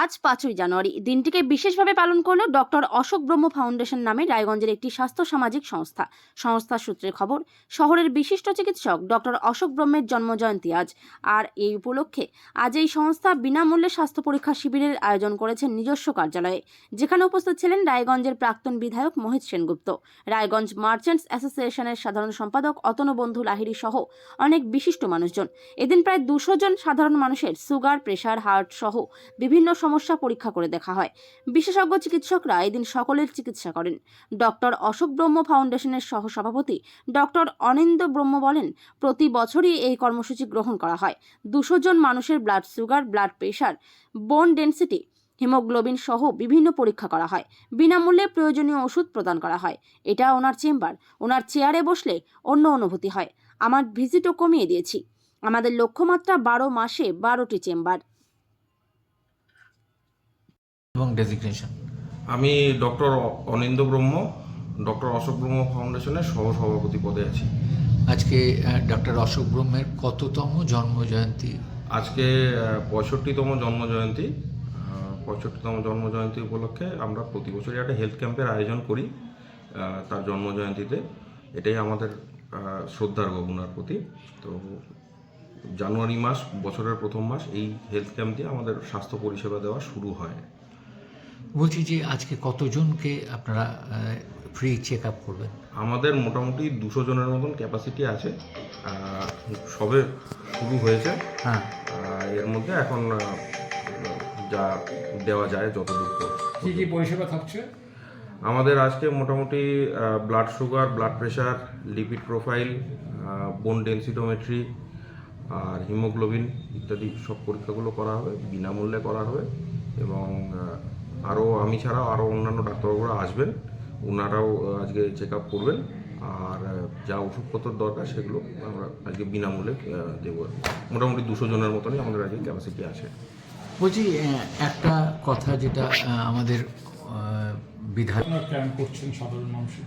আজ পাঁচই জানুয়ারি। দিনটিকে বিশেষভাবে পালন করল ডক্টর অশোক ব্রহ্ম ফাউন্ডেশন নামে রায়গঞ্জের একটি স্বাস্থ্য সামাজিক সংস্থা। সংস্থার সূত্রের খবর, শহরের বিশিষ্ট চিকিৎসক ডক্টর অশোক ব্রহ্মের জন্মজয়ন্তী আজ। আর এই উপলক্ষে আজ এই সংস্থা বিনামূল্যে স্বাস্থ্য পরীক্ষা শিবিরের আয়োজন করেছে নিজস্ব কার্যালয়ে, যেখানে উপস্থিত ছিলেন রায়গঞ্জের প্রাক্তন বিধায়ক মোহিত সেনগুপ্ত। রায়গঞ্জ মার্চেন্টস অ্যাসোসিয়েশনের সাধারণ সম্পাদক অতনবন্ধু লাহিড়ী সহ অনেক বিশিষ্ট মানুষজন। এদিন প্রায় দুশো জন সাধারণ মানুষের সুগার, প্রেশার, হার্ট সহ বিভিন্ন সমস্যা পরীক্ষা করে দেখা হয়। বিশেষজ্ঞ চিকিৎসকরা এদিন সকলের চিকিৎসা করেন। ডক্টর অশোক ব্রহ্ম ফাউন্ডেশনের সহ সভাপতি ডক্টর অনিন্দ ব্রহ্ম বলেন, প্রতি বছরই এই কর্মসূচি গ্রহণ করা হয়। দুশো জন মানুষের blood sugar blood pressure bone density haemoglobin সহ বিভিন্ন পরীক্ষা করা হয়। বিনামূল্যে প্রয়োজনীয় ওষুধ প্রদান করা হয়। এটা ওনার চেম্বার। ওনার চেয়ারে বসলে অন্য অনুভূতি হয়। আমার ভিজিটও কমিয়ে দিয়েছি। আমাদের লক্ষ্যমাত্রা বারো মাসে বারোটি চেম্বার। এবং ডেজিগনেশন আমি ডক্টর অনিন্দ ব্রহ্ম ডক্টর অশোক ব্রহ্ম ফাউন্ডেশনের সহসভাপতি পদে আছি। আজকে ডক্টর অশোক ব্রহ্মের কততম জন্মজয়ন্তী? আজকে পঁয়ষট্টিতম জন্মজয়ন্তী। পঁয়ষট্টিতম জন্মজয়ন্তী উপলক্ষে আমরা প্রতি বছরই একটা হেলথ ক্যাম্পের আয়োজন করি তার জন্মজয়ন্তীতে। এটাই আমাদের শ্রদ্ধার গগুনার প্রতি তো জানুয়ারি মাস বছরের প্রথম মাস এই হেলথ ক্যাম্প দিয়ে আমাদের স্বাস্থ্য পরিষেবা দেওয়া শুরু হয়। বলছি যে আজকে কতজনকে আপনারা ফ্রি চেক আপ করবেন? আমাদের মোটামুটি দুশো জনের মতন ক্যাপাসিটি আছে। সবে শুরু হয়েছে। হ্যাঁ। এর মধ্যে এখন যা দেওয়া যায় যতদূর কি কি পরিষেবা থাকছে? আমাদের আজকে মোটামুটি blood sugar blood pressure lipid profile bone densitometry আর হিমোগ্লোবিন ইত্যাদি সব পরীক্ষাগুলো করা হবে বিনামূল্যে করা হবে এবং আরও আমি ছাড়াও আরও অন্যান্য ডাক্তারবাবুরা আসবেন ওনারাও আজকে চেক আপ করবেন আর যা ওষুধপত্র দরকার সেগুলো আমরা আজকে বিনামূল্যে দেবো। মোটামুটি দুশো জনের মতনই আমাদের আজকে ক্যাপাসিটি আছে। বলছি একটা কথা যেটা আমাদের বিধায়ক ক্যাম্প করছেন সাধারণ মানুষের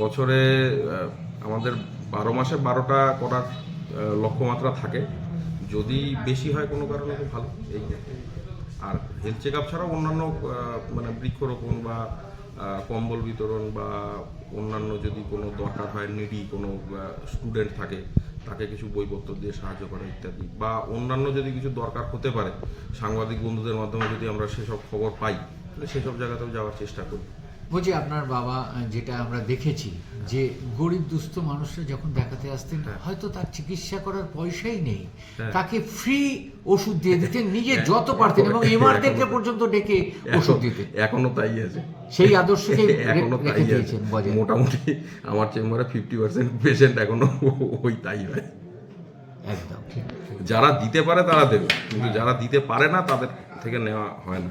বছরে আমাদের বারো মাসে বারোটা করার লক্ষ্যমাত্রা থাকে। যদি বেশি হয় কোনো কারণে তো ভালো এই আর হেলথ চেক আপ ছাড়াও অন্যান্য মানে বৃক্ষরোপণ বা কম্বল বিতরণ বা অন্যান্য যদি কোনো দরকার হয় নিডি কোনো স্টুডেন্ট থাকে, তাকে কিছু বইপত্র দিয়ে সাহায্য করা ইত্যাদি বা অন্যান্য যদি কিছু দরকার হতে পারে, সাংবাদিক বন্ধুদের মাধ্যমে যদি আমরা সেসব খবর পাই, তাহলে সেসব জায়গাতেও যাওয়ার চেষ্টা করি। বলছি আপনার বাবা যেটা আমরা দেখেছি যে গরিব দুস্থ মানুষরা যখন দেখাতে আসতেন হ্যাঁ। হয়তো তার চিকিৎসা করার পয়সাই নেই। হ্যাঁ। তাকে ফ্রি ওষুধ দিয়ে দিতেন নিজে যত পারতেন এবং এমআরদেরকে পর্যন্ত ডেকে ওষুধ দিতেন। এখনও তাই আছে। সেই আদর্শকে এখনও তাই আছে। মোটামুটি আমার চেম্বারে ফিফটি পার্সেন্ট পেশেন্ট এখনও ওই তাই হয়। একদম। যারা দিতে পারে তারা দেবে কিন্তু যারা দিতে পারে না তাদের থেকে নেওয়া হয় না।